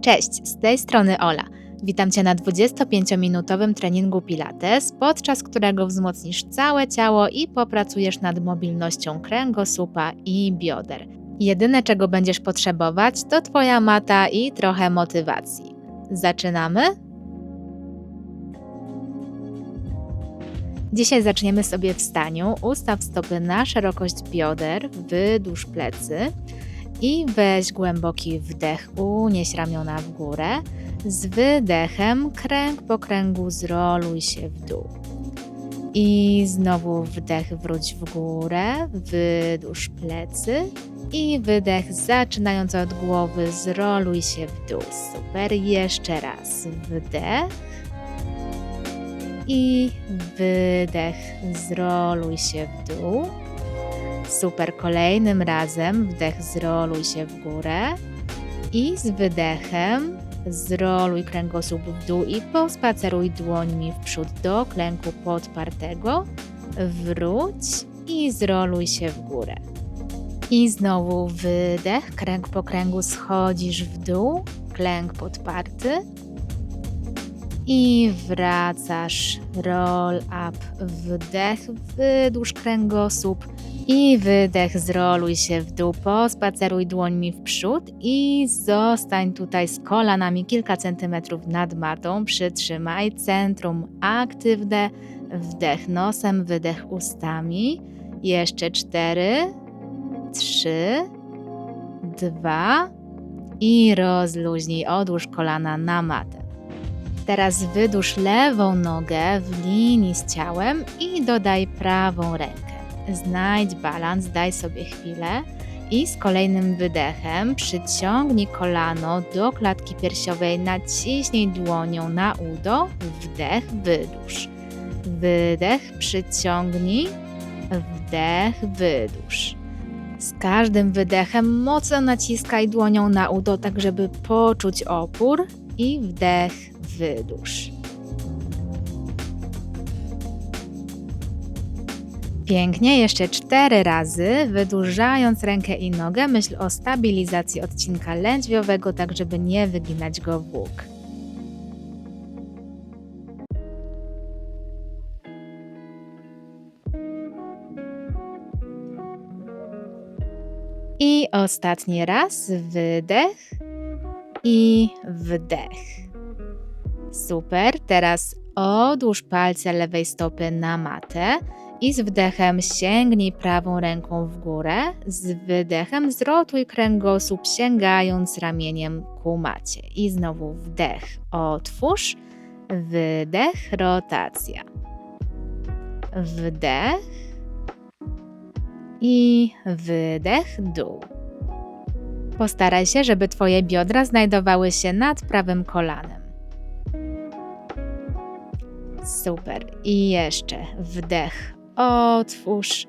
Cześć, z tej strony Ola. Witam Cię na 25-minutowym treningu Pilates, podczas którego wzmocnisz całe ciało i popracujesz nad mobilnością kręgosłupa i bioder. Jedyne, czego będziesz potrzebować, to Twoja mata i trochę motywacji. Zaczynamy? Dzisiaj zaczniemy sobie w staniu. Ustaw stopy na szerokość bioder, wydłuż plecy i weź głęboki wdech, unieś ramiona w górę. Z wydechem kręg po kręgu zroluj się w dół. I znowu wdech wróć w górę, wydłuż plecy i wydech zaczynając od głowy zroluj się w dół. Super, jeszcze raz wdech i wydech zroluj się w dół. Super, kolejnym razem wdech zroluj się w górę i z wydechem zroluj kręgosłup w dół i pospaceruj dłońmi w przód do klęku podpartego. Wróć i zroluj się w górę. I znowu wydech, kręg po kręgu schodzisz w dół, klęk podparty. I wracasz, roll up, wdech, wydłuż kręgosłup i wydech, zroluj się w dół, pospaceruj dłońmi w przód i zostań tutaj z kolanami kilka centymetrów nad matą. Przytrzymaj centrum aktywne, wdech nosem, wydech ustami. Jeszcze cztery, trzy, dwa i rozluźnij, odłóż kolana na matę. Teraz wydłuż lewą nogę w linii z ciałem i dodaj prawą rękę. Znajdź balans, daj sobie chwilę i z kolejnym wydechem przyciągnij kolano do klatki piersiowej, naciśnij dłonią na udo, wdech, wydłuż. Wydech, przyciągnij, wdech, wydłuż. Z każdym wydechem mocno naciskaj dłonią na udo, tak żeby poczuć opór i wdech, wydłuż. Pięknie, jeszcze cztery razy, wydłużając rękę i nogę, myśl o stabilizacji odcinka lędźwiowego, tak żeby nie wyginać go w łuk. I ostatni raz, wydech i wdech. Super, teraz odłóż palce lewej stopy na matę i z wdechem sięgnij prawą ręką w górę, z wydechem zrotuj kręgosłup sięgając ramieniem ku macie. I znowu wdech, otwórz, wydech, rotacja. Wdech i wydech, dół. Postaraj się, żeby Twoje biodra znajdowały się nad prawym kolanem. Super. I jeszcze wdech, otwórz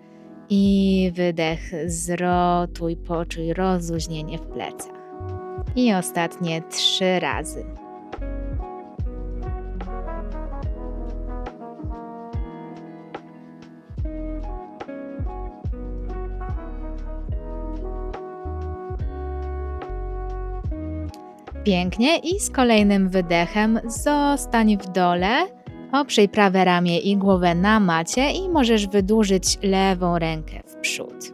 i wydech, zrotuj, poczuj rozluźnienie w plecach. I ostatnie trzy razy. Pięknie i z kolejnym wydechem zostań w dole Oprzyj prawe ramię i głowę na macie i możesz wydłużyć lewą rękę w przód.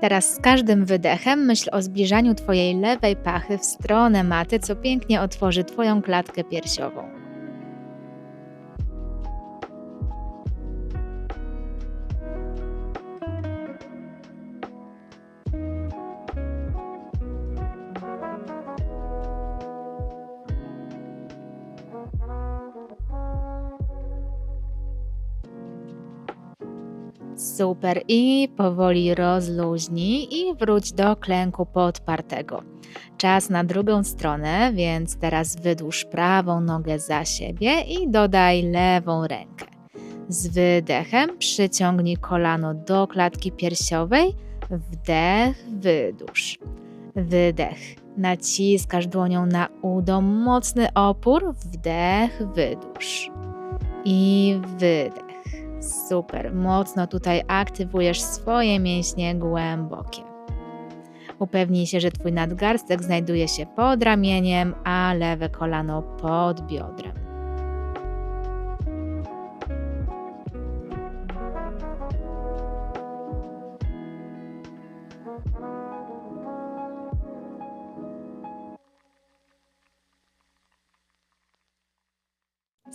Teraz z każdym wydechem myśl o zbliżaniu Twojej lewej pachy w stronę maty, co pięknie otworzy Twoją klatkę piersiową. Super. I powoli rozluźnij i wróć do klęku podpartego. Czas na drugą stronę, więc teraz wydłuż prawą nogę za siebie i dodaj lewą rękę. Z wydechem przyciągnij kolano do klatki piersiowej. Wdech, wydłuż. Wydech. Naciskasz dłonią na udo, mocny opór. Wdech, wydłuż. I wydech. Super, mocno tutaj aktywujesz swoje mięśnie głębokie. Upewnij się, że Twój nadgarstek znajduje się pod ramieniem, a lewe kolano pod biodrem.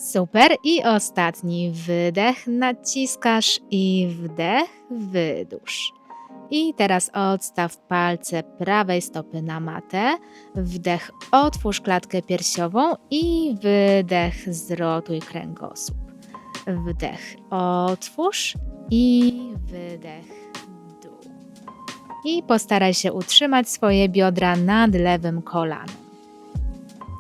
Super. I ostatni wydech naciskasz i wdech, wydłuż. I teraz odstaw palce prawej stopy na matę. Wdech, otwórz klatkę piersiową i wydech, zrotuj kręgosłup. Wdech, otwórz i wydech, dół. I postaraj się utrzymać swoje biodra nad lewym kolanem.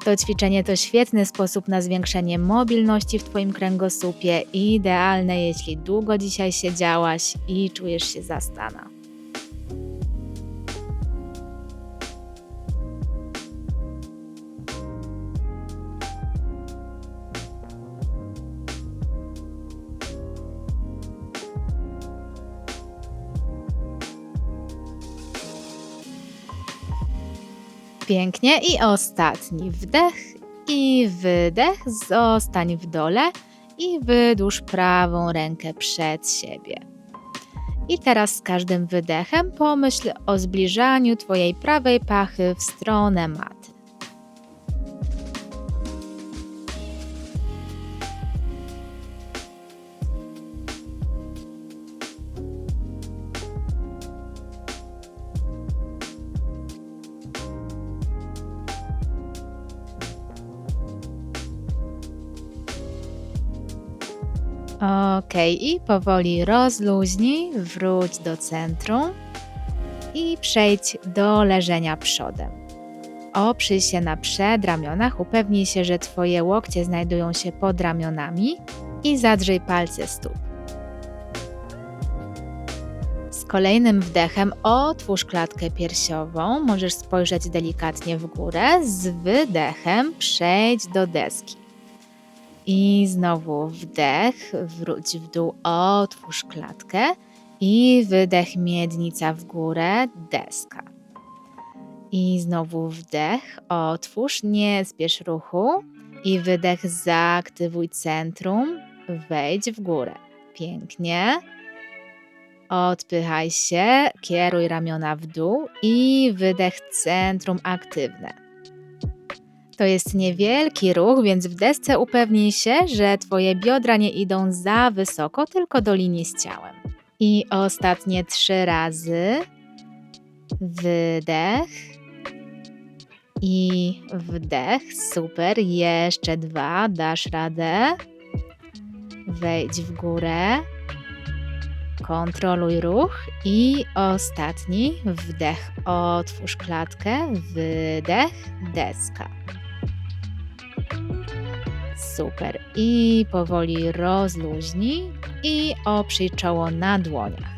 To ćwiczenie to świetny sposób na zwiększenie mobilności w Twoim kręgosłupie i idealne, jeśli długo dzisiaj siedziałaś i czujesz się zastana. Pięknie. I ostatni wdech i wydech. Zostań w dole i wydłuż prawą rękę przed siebie. I teraz z każdym wydechem pomyśl o zbliżaniu Twojej prawej pachy w stronę maty. Ok, i powoli rozluźnij, wróć do centrum i przejdź do leżenia przodem. Oprzyj się na przedramionach, upewnij się, że Twoje łokcie znajdują się pod ramionami i zadrzyj palce stóp. Z kolejnym wdechem otwórz klatkę piersiową, możesz spojrzeć delikatnie w górę, z wydechem przejdź do deski. I znowu wdech, wróć w dół, otwórz klatkę i wydech, miednica w górę, deska. I znowu wdech, otwórz, nie spiesz ruchu i wydech, zaaktywuj centrum, wejdź w górę. Pięknie. Odpychaj się, kieruj ramiona w dół i wydech, centrum aktywne. To jest niewielki ruch, więc w desce upewnij się, że Twoje biodra nie idą za wysoko, tylko do linii z ciałem. I ostatnie trzy razy. Wydech. I wdech. Super. Jeszcze dwa. Dasz radę. Wejdź w górę. Kontroluj ruch. I ostatni. Wdech. Otwórz klatkę. Wydech. Deska. Super. I powoli rozluźnij i oprzyj czoło na dłoniach.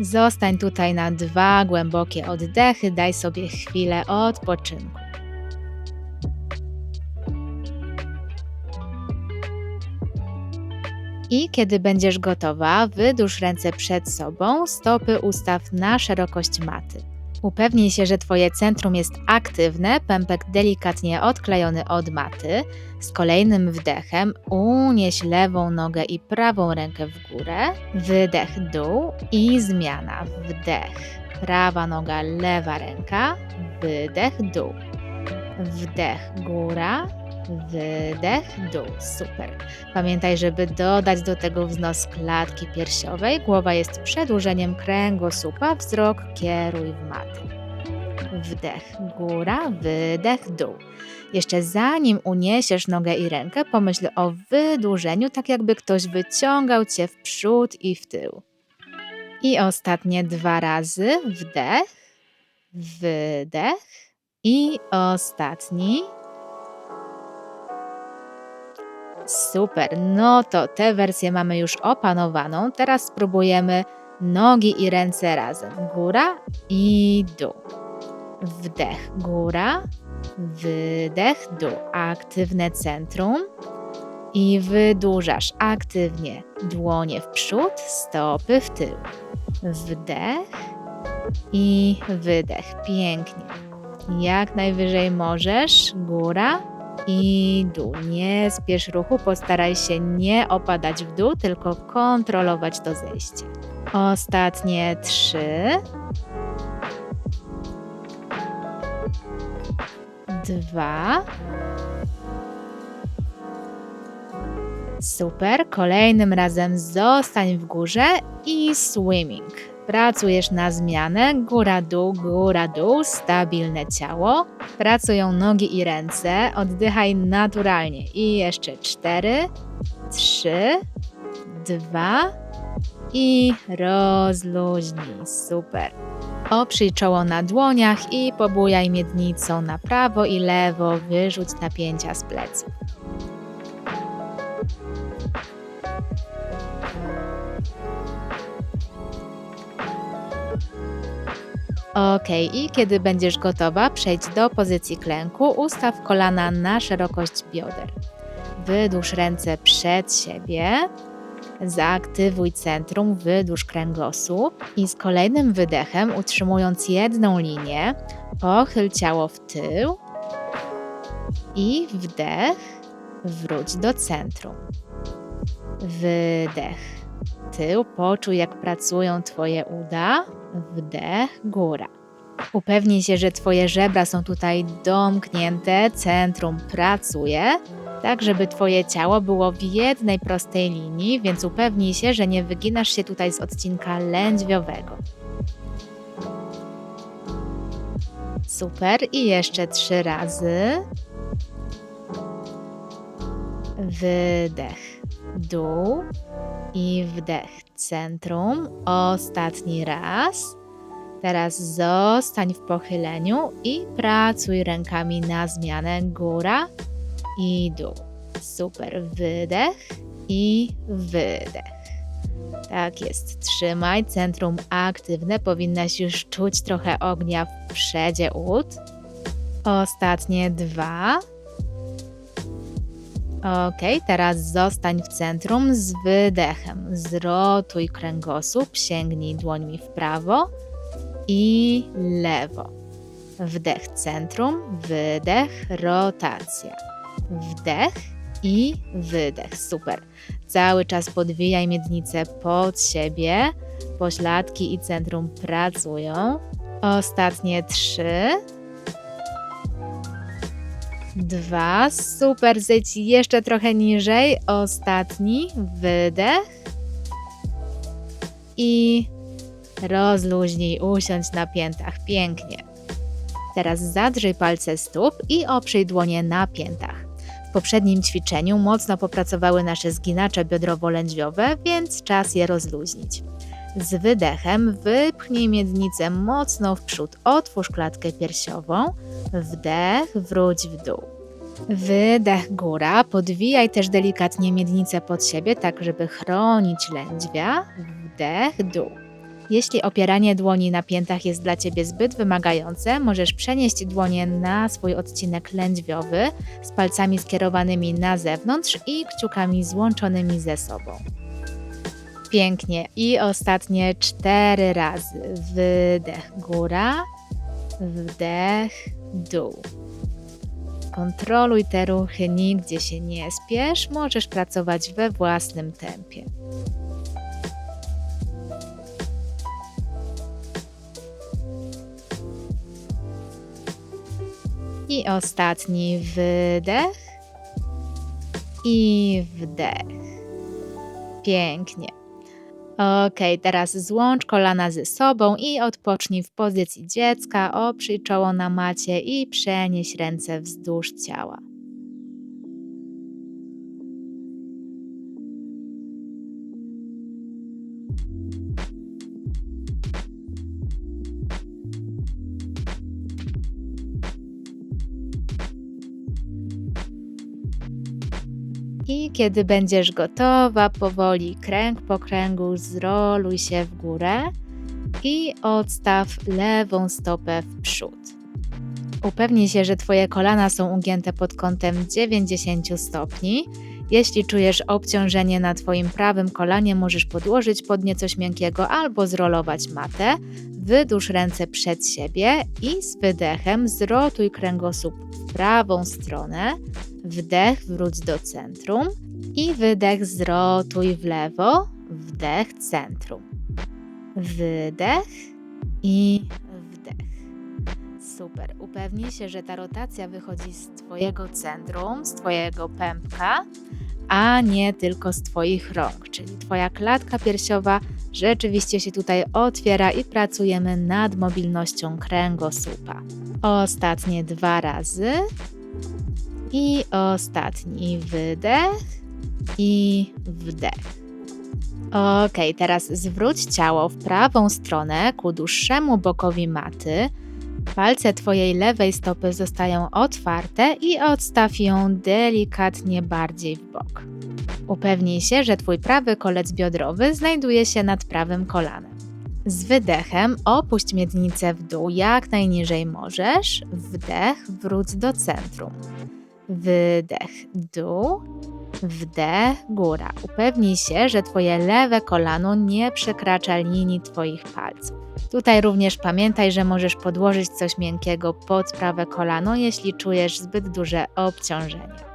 Zostań tutaj na dwa głębokie oddechy, daj sobie chwilę odpoczynku. I kiedy będziesz gotowa, wydłuż ręce przed sobą, stopy ustaw na szerokość maty. Upewnij się, że Twoje centrum jest aktywne, pępek delikatnie odklejony od maty. Z kolejnym wdechem unieś lewą nogę i prawą rękę w górę. Wydech dół i zmiana. Wdech. Prawa noga, lewa ręka. Wydech dół. Wdech góra, wydech, dół. Super. Pamiętaj, żeby dodać do tego wznos klatki piersiowej. Głowa jest przedłużeniem kręgosłupa, wzrok kieruj w maty. Wdech, góra, wydech, dół. Jeszcze zanim uniesiesz nogę i rękę, pomyśl o wydłużeniu, tak jakby ktoś wyciągał cię w przód i w tył. I ostatnie dwa razy wdech, wydech i ostatni Super, no to tę wersję mamy już opanowaną. Teraz spróbujemy nogi i ręce razem. Góra i dół. Wdech, góra, wydech, dół. Aktywne centrum. I wydłużasz aktywnie dłonie w przód, stopy w tył. Wdech i wydech. Pięknie. Jak najwyżej możesz. Góra i dół. Nie spiesz ruchu, postaraj się nie opadać w dół, tylko kontrolować to zejście. Ostatnie trzy. Dwa. Super. Kolejnym razem zostań w górze i swimming. Pracujesz na zmianę, góra-dół, góra-dół, stabilne ciało. Pracują nogi i ręce, oddychaj naturalnie. I jeszcze cztery, trzy, dwa i rozluźnij. Super. Oprzyj czoło na dłoniach i pobujaj miednicą na prawo i lewo, wyrzuć napięcia z pleców. Ok, i kiedy będziesz gotowa, przejdź do pozycji klęku, ustaw kolana na szerokość bioder. Wydłuż ręce przed siebie, zaaktywuj centrum, wydłuż kręgosłup i z kolejnym wydechem, utrzymując jedną linię, pochyl ciało w tył i wdech, wróć do centrum. Wydech, tył, poczuj jak pracują Twoje uda, wdech, góra. Upewnij się, że Twoje żebra są tutaj domknięte, centrum pracuje, tak żeby Twoje ciało było w jednej prostej linii, więc upewnij się, że nie wyginasz się tutaj z odcinka lędźwiowego. Super i jeszcze trzy razy. Wydech, dół i wdech, centrum. Ostatni raz. Teraz zostań w pochyleniu i pracuj rękami na zmianę góra i dół. Super. Wydech i wydech. Tak jest. Trzymaj centrum aktywne. Powinnaś już czuć trochę ognia w przedzie ud. Ostatnie dwa. Ok, teraz zostań w centrum z wydechem. Zrotuj kręgosłup, sięgnij dłońmi w prawo i lewo. Wdech centrum, wydech, rotacja. Wdech i wydech. Super. Cały czas podwijaj miednicę pod siebie. Pośladki i centrum pracują. Ostatnie trzy. Dwa. Super. Zejdź jeszcze trochę niżej. Ostatni. Wydech. I rozluźnij, usiądź na piętach. Pięknie. Teraz zadrzyj palce stóp i oprzyj dłonie na piętach. W poprzednim ćwiczeniu mocno popracowały nasze zginacze biodrowo-lędźwiowe, więc czas je rozluźnić. Z wydechem wypchnij miednicę mocno w przód, otwórz klatkę piersiową, wdech, wróć w dół. Wydech góra, podwijaj też delikatnie miednicę pod siebie, tak żeby chronić lędźwia, wdech dół. Jeśli opieranie dłoni na piętach jest dla Ciebie zbyt wymagające, możesz przenieść dłonie na swój odcinek lędźwiowy z palcami skierowanymi na zewnątrz i kciukami złączonymi ze sobą. Pięknie. I ostatnie cztery razy. Wydech góra, wdech dół. Kontroluj te ruchy, nigdzie się nie spiesz, możesz pracować we własnym tempie. I ostatni wydech i wdech. Pięknie. Ok, teraz złącz kolana ze sobą i odpocznij w pozycji dziecka, oprzyj czoło na macie i przenieś ręce wzdłuż ciała. I kiedy będziesz gotowa, powoli kręg po kręgu zroluj się w górę i odstaw lewą stopę w przód. Upewnij się, że Twoje kolana są ugięte pod kątem 90 stopni. Jeśli czujesz obciążenie na Twoim prawym kolanie, możesz podłożyć pod nie coś miękkiego albo zrolować matę. Wydłuż ręce przed siebie i z wydechem zrotuj kręgosłup w prawą stronę. Wdech, wróć do centrum i wydech, zrotuj w lewo. Wdech, centrum. Wydech i wdech. Super. Upewnij się, że ta rotacja wychodzi z Twojego centrum, z Twojego pępka, a nie tylko z Twoich rąk, czyli Twoja klatka piersiowa rzeczywiście się tutaj otwiera i pracujemy nad mobilnością kręgosłupa. Ostatnie dwa razy i ostatni wydech i wdech. Ok, teraz zwróć ciało w prawą stronę ku dłuższemu bokowi maty. Palce Twojej lewej stopy zostają otwarte i odstaw ją delikatnie bardziej w bok. Upewnij się, że Twój prawy kolec biodrowy znajduje się nad prawym kolanem. Z wydechem opuść miednicę w dół jak najniżej możesz. Wdech, wróć do centrum. Wydech, dół. Wdech, góra. Upewnij się, że Twoje lewe kolano nie przekracza linii Twoich palców. Tutaj również pamiętaj, że możesz podłożyć coś miękkiego pod prawe kolano, jeśli czujesz zbyt duże obciążenie.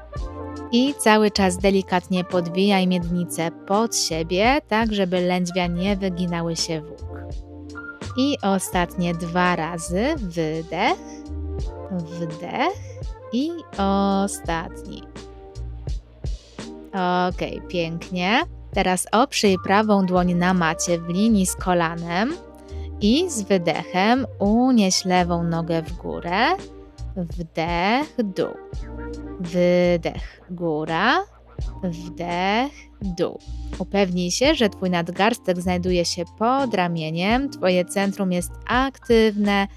I cały czas delikatnie podwijaj miednicę pod siebie, tak żeby lędźwia nie wyginały się w łuk. I ostatnie dwa razy wydech, wdech i ostatni. Ok, pięknie. Teraz oprzyj prawą dłoń na macie w linii z kolanem i z wydechem unieś lewą nogę w górę. Wdech, dół. Wydech, góra. Wdech, dół. Upewnij się, że Twój nadgarstek znajduje się pod ramieniem, Twoje centrum jest aktywne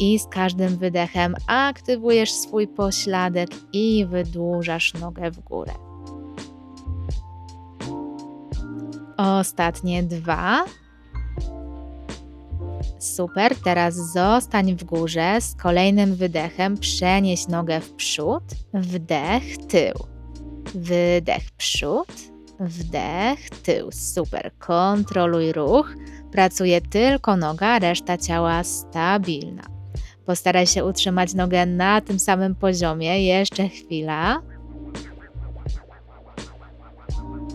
i z każdym wydechem aktywujesz swój pośladek i wydłużasz nogę w górę. Ostatnie dwa. Super, teraz zostań w górze. Z kolejnym wydechem przenieś nogę w przód. Wdech, tył. Wydech, przód. Wdech, tył. Super, kontroluj ruch. Pracuje tylko noga, reszta ciała stabilna. Postaraj się utrzymać nogę na tym samym poziomie. Jeszcze chwila.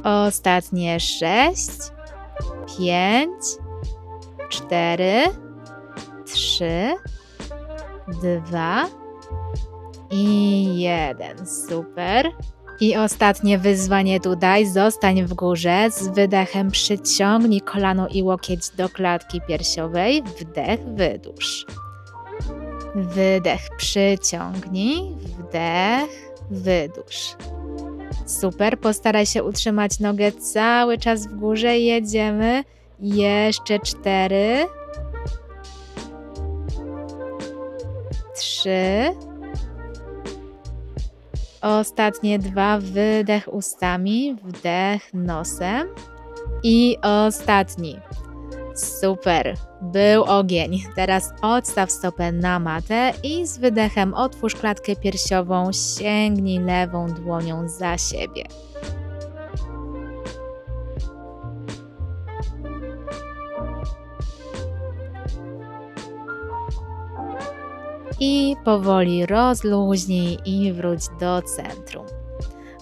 Ostatnie sześć, pięć, cztery, trzy, dwa i jeden. Super. I ostatnie wyzwanie tutaj. Zostań w górze. Z wydechem przyciągnij kolano i łokieć do klatki piersiowej. Wdech, wydłuż. Wydech, przyciągnij. Wdech, wydłuż. Super, postaraj się utrzymać nogę cały czas w górze. Jedziemy. Jeszcze cztery. Trzy. Ostatnie dwa. Wydech ustami, wdech nosem. I ostatni. Super, był ogień. Teraz odstaw stopę na matę i z wydechem otwórz klatkę piersiową, sięgnij lewą dłonią za siebie. I powoli rozluźnij i wróć do centrum.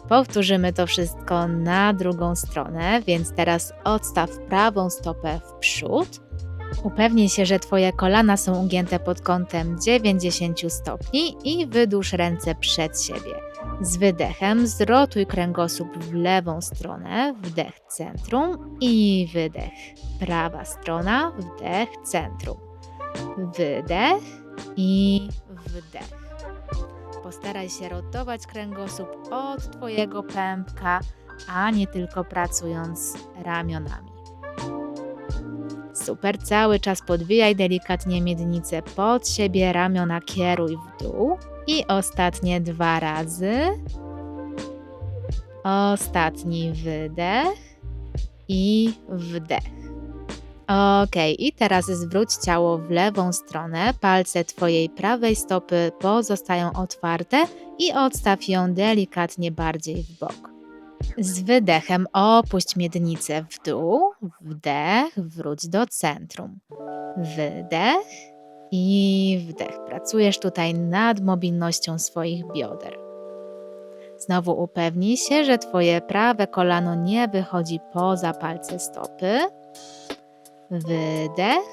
Powtórzymy to wszystko na drugą stronę, więc teraz odstaw prawą stopę w przód. Upewnij się, że Twoje kolana są ugięte pod kątem 90 stopni i wydłuż ręce przed siebie. Z wydechem zrotuj kręgosłup w lewą stronę, wdech centrum i wydech. Prawa strona, wdech centrum. Wydech i wdech. Postaraj się rotować kręgosłup od Twojego pępka, a nie tylko pracując ramionami. Super, cały czas podwijaj delikatnie miednicę pod siebie, ramiona kieruj w dół. I ostatnie dwa razy. Ostatni wydech i wdech. Ok, i teraz zwróć ciało w lewą stronę. Palce Twojej prawej stopy pozostają otwarte i odstaw ją delikatnie bardziej w bok. Z wydechem opuść miednicę w dół, wdech, wróć do centrum. Wydech i wdech. Pracujesz tutaj nad mobilnością swoich bioder. Znowu upewnij się, że Twoje prawe kolano nie wychodzi poza palce stopy. Wydech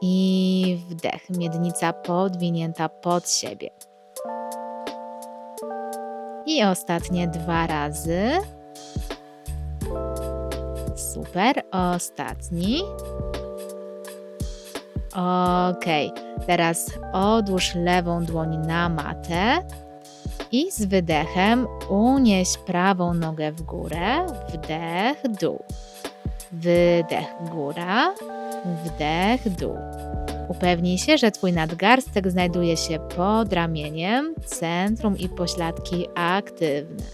i wdech. Miednica podwinięta pod siebie. I ostatnie dwa razy. Super. Ostatni. Ok. Teraz odłóż lewą dłoń na matę i z wydechem unieś prawą nogę w górę. Wdech, dół. Wydech, góra. Wdech, dół. Upewnij się, że Twój nadgarstek znajduje się pod ramieniem, centrum i pośladki aktywne.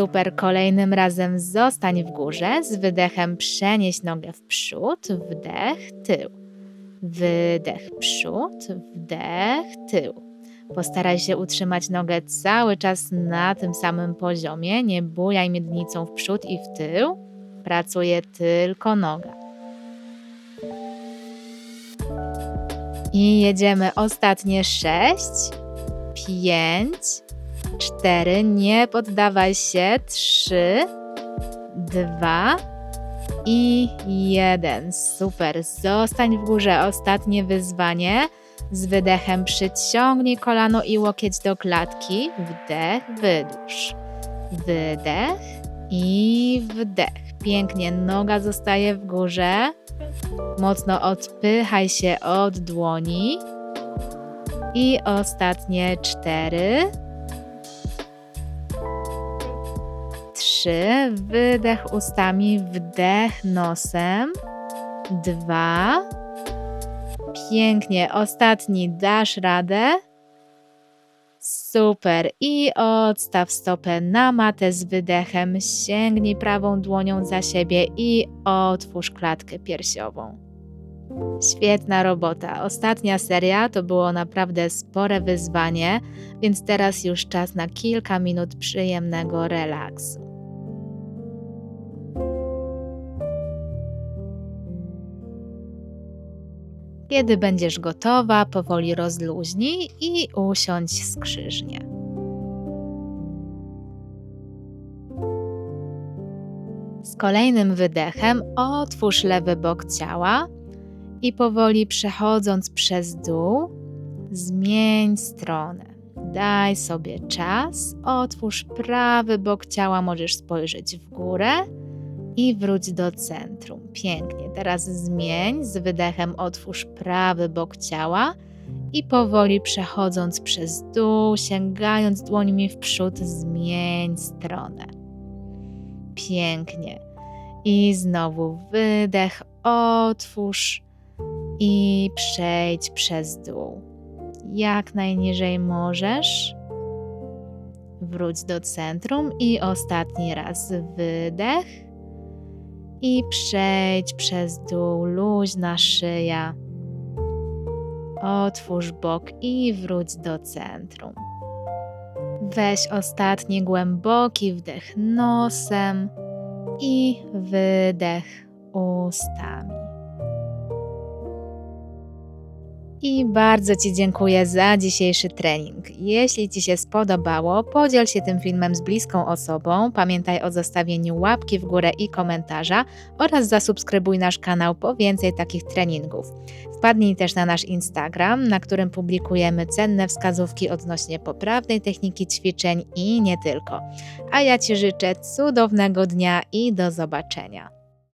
Super, kolejnym razem zostań w górze, z wydechem przenieś nogę w przód, wdech, tył. Wydech, przód, wdech, tył. Postaraj się utrzymać nogę cały czas na tym samym poziomie, nie bujaj miednicą w przód i w tył. Pracuje tylko noga. I jedziemy ostatnie sześć, pięć, cztery, nie poddawaj się, trzy, dwa i jeden. Super, zostań w górze, ostatnie wyzwanie. Z wydechem przyciągnij kolano i łokieć do klatki, wdech, wydłuż. Wydech i wdech. Pięknie, noga zostaje w górze. Mocno odpychaj się od dłoni. I ostatnie cztery. Trzy. Wydech ustami, wdech nosem. Dwa. Pięknie. Ostatni. Dasz radę. Super. I odstaw stopę na matę z wydechem. Sięgnij prawą dłonią za siebie i otwórz klatkę piersiową. Świetna robota. Ostatnia seria to było naprawdę spore wyzwanie, więc teraz już czas na kilka minut przyjemnego relaksu. Kiedy będziesz gotowa, powoli rozluźnij i usiądź skrzyżnie. Z kolejnym wydechem otwórz lewy bok ciała i powoli przechodząc przez dół, zmień stronę. Daj sobie czas, otwórz prawy bok ciała, możesz spojrzeć w górę i wróć do centrum. Pięknie. Teraz zmień, z wydechem otwórz prawy bok ciała i powoli przechodząc przez dół, sięgając dłońmi w przód, zmień stronę. Pięknie. I znowu wydech, otwórz i przejdź przez dół. Jak najniżej możesz. Wróć do centrum i ostatni raz wydech i przejdź przez dół, luźna szyja. Otwórz bok i wróć do centrum. Weź ostatni głęboki wdech nosem i wydech ustami. I bardzo Ci dziękuję za dzisiejszy trening. Jeśli Ci się spodobało, podziel się tym filmem z bliską osobą. Pamiętaj o zostawieniu łapki w górę i komentarza oraz zasubskrybuj nasz kanał po więcej takich treningów. Wpadnij też na nasz Instagram, na którym publikujemy cenne wskazówki odnośnie poprawnej techniki ćwiczeń i nie tylko. A ja Ci życzę cudownego dnia i do zobaczenia.